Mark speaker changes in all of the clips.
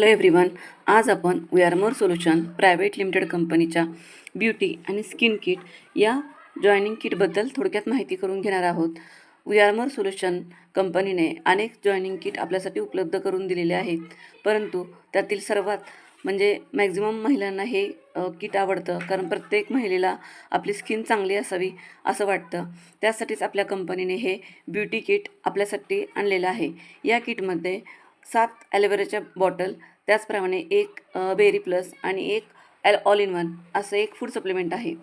Speaker 1: Hello everyone आज आपण We Are More Solution Private Limited कंपनीच्या ब्युटी आणि स्किन किट या जॉईनिंग किटबद्दल थोडक्यात माहिती करून घेणार आहोत. वी आर मोर सोल्युशन कंपनीने अनेक जॉईनिंग किट आपल्यासाठी उपलब्ध करून दिलेले आहेत. परंतु त्यातील सर्वात म्हणजे मॅक्झिमम महिलांना हे किट आवडतं. कारण प्रत्येक महिलेला आपली स्किन चांगली असावी असं वाटतं. त्यासाठीच आपल्या कंपनीने हे ब्युटी किट आपल्यासाठी आणलेलं आहे. या किटमध्ये सात ॲलोवेराच्या बॉटल त्याचप्रमाणे एक बेरी प्लस आणि एक ॲल ऑल इन वन असं एक फूड सप्लिमेंट आहे.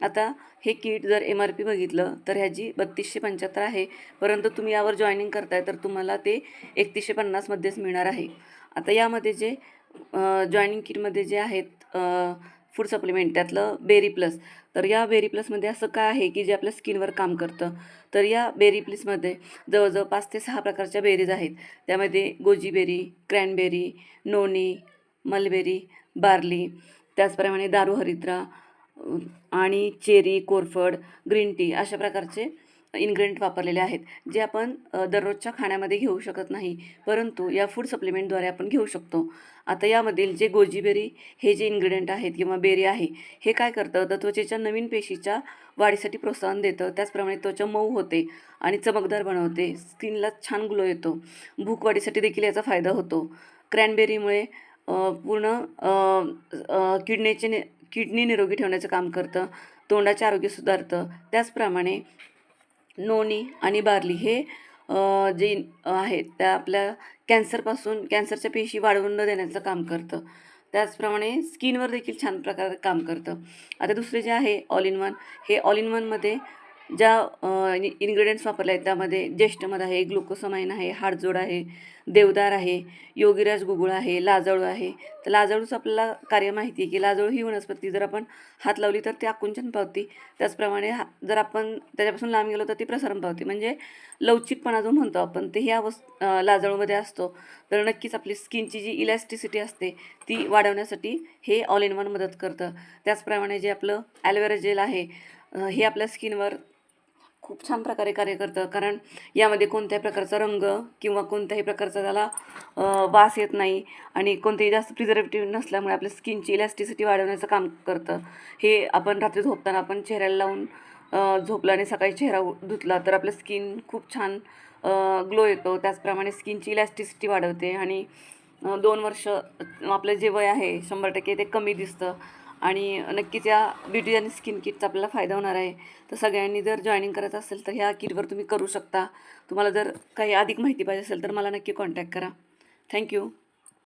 Speaker 1: आता हे किट जर एम आर पी बघितलं तर ह्याची बत्तीसशे पंच्याहत्तर आहे. परंतु तुम्ही यावर जॉईनिंग करताय तर तुम्हाला ते एकतीसशे पन्नासमध्येच मिळणार आहे. आता यामध्ये जे जॉईनिंग किटमध्ये जे आहेत फूड सप्लिमेंट त्यातलं बेरी प्लस. तर या बेरी प्लसमध्ये असं काय आहे की जे आपल्या स्किनवर काम करतं? तर या बेरी प्लसमध्ये जवळजवळ पाच ते सहा प्रकारच्या बेरीज आहेत. त्यामध्ये goji berry cranberry noni mulberry barley त्याचप्रमाणे दारू हरिद्रा आणि चेरी कोरफड ग्रीन टी अशा प्रकारचे इन्ग्रेडियंट वापरलेले आहेत जे आपण दररोजच्या खाण्यामध्ये घेऊ शकत नाही. परंतु या फूड सप्लिमेंटद्वारे आपण घेऊ शकतो. आता यामधील जे गोजीबेरी हे जे इन्ग्रेडियंट आहेत किंवा बेरी आहे हे काय करतं? तर त्वचेच्या नवीन पेशीच्या वाढीसाठी प्रोत्साहन देतं. त्याचप्रमाणे त्वचा मऊ होते आणि चमकदार बनवते. स्किनला छान ग्लो येतो. भूक वाढीसाठी देखील याचा फायदा होतो. क्रॅनबेरीमुळे पूर्ण किडनीचे नि किडनी निरोगी ठेवण्याचं काम करतं. तोंडाचे आरोग्य सुधारतं. त्याचप्रमाणे नोनी आणि बार्ली हे जे आहेत त्या आपल्या कॅन्सरपासून कॅन्सरच्या पेशी वाढवून न देण्याचं काम करतं. त्याचप्रमाणे स्किनवर देखील छान प्रकारे काम करतं. आता दुसरे जे आहे ऑल इन वन हे ऑल इन वनमध्ये ज्या इन्ग्रेडियंट्स वापरले आहेत त्यामध्ये ज्येष्ठमध आहे ग्लुकोसमाइन आहे हाडजोड आहे देवदार आहे योगीराज गुगुळ आहे लाजाळू आहे. तर लाजाळूचं आपल्याला कार्य माहिती आहे की लाजाळू ही वनस्पती जर आपण हात लावली तर ती आकुंचन पावती. त्याचप्रमाणे हा जर आपण त्याच्यापासून लांब गेलो तर ती प्रसारण पावती. म्हणजे लवचिकपणा जो म्हणतो आपण ते ह्या वस् लाजळूमध्ये लाजाळूमध्ये असतो. तर नक्कीच आपली स्किनची जी इलॅस्टिसिटी असते ती वाढवण्यासाठी हे ऑल इन वन मदत करतं. त्याचप्रमाणे जे आपलं ॲलोवेरा जेल आहे हे आपल्या स्किनवर खूप छान प्रकारे कार्य करतं. कारण यामध्ये कोणत्याही प्रकारचा रंग किंवा कोणत्याही प्रकारचा त्याला वास येत नाही आणि कोणतेही जास्त प्रिझर्वेटिव्ह नसल्यामुळे आपल्या स्किनची इलॅस्टिसिटी वाढवण्याचं काम करतं. हे आपण रात्री झोपताना आपण चेहऱ्याला लावून झोपला आणि सकाळी चेहरा धुतला तर आपलं स्किन खूप छान ग्लो येतो. त्याचप्रमाणे स्किनची इलॅस्टिसिटी वाढवते आणि दोन वर्ष आपलं जे वय आहे शंभर टक्के ते कमी दिसतं. आणि नक्कीच या ब्युटी आणि स्किन किटचा आपल्याला फायदा होणार आहे. तर सगळ्यांनी जर जॉईनिंग करायचं असेल तर ह्या किटवर तुम्ही करू शकता. तुम्हाला जर काही अधिक माहिती पाहिजे असेल तर मला नक्की कॉन्टॅक्ट करा. थँक्यू